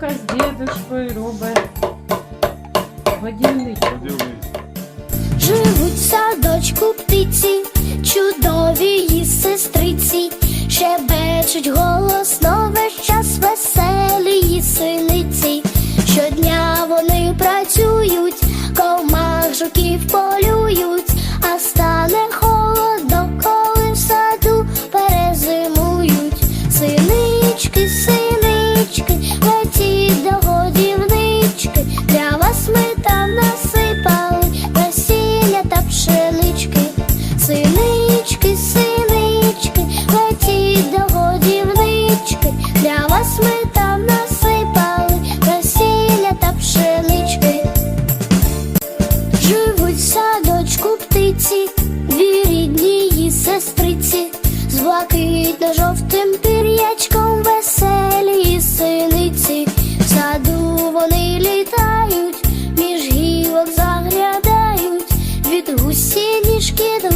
дядюшко робить годівничок. Живуть в садочку птиці, чудові її сестриці, шебечуть голосно весь час веселі її синиці. Щодня вони працюють, комах жуків полюють, сестриці, дві рідні сестриці, з блакитно жовтим пір'ячком веселі синиці, в саду вони літають, між гілок заглядають, від гусінішки до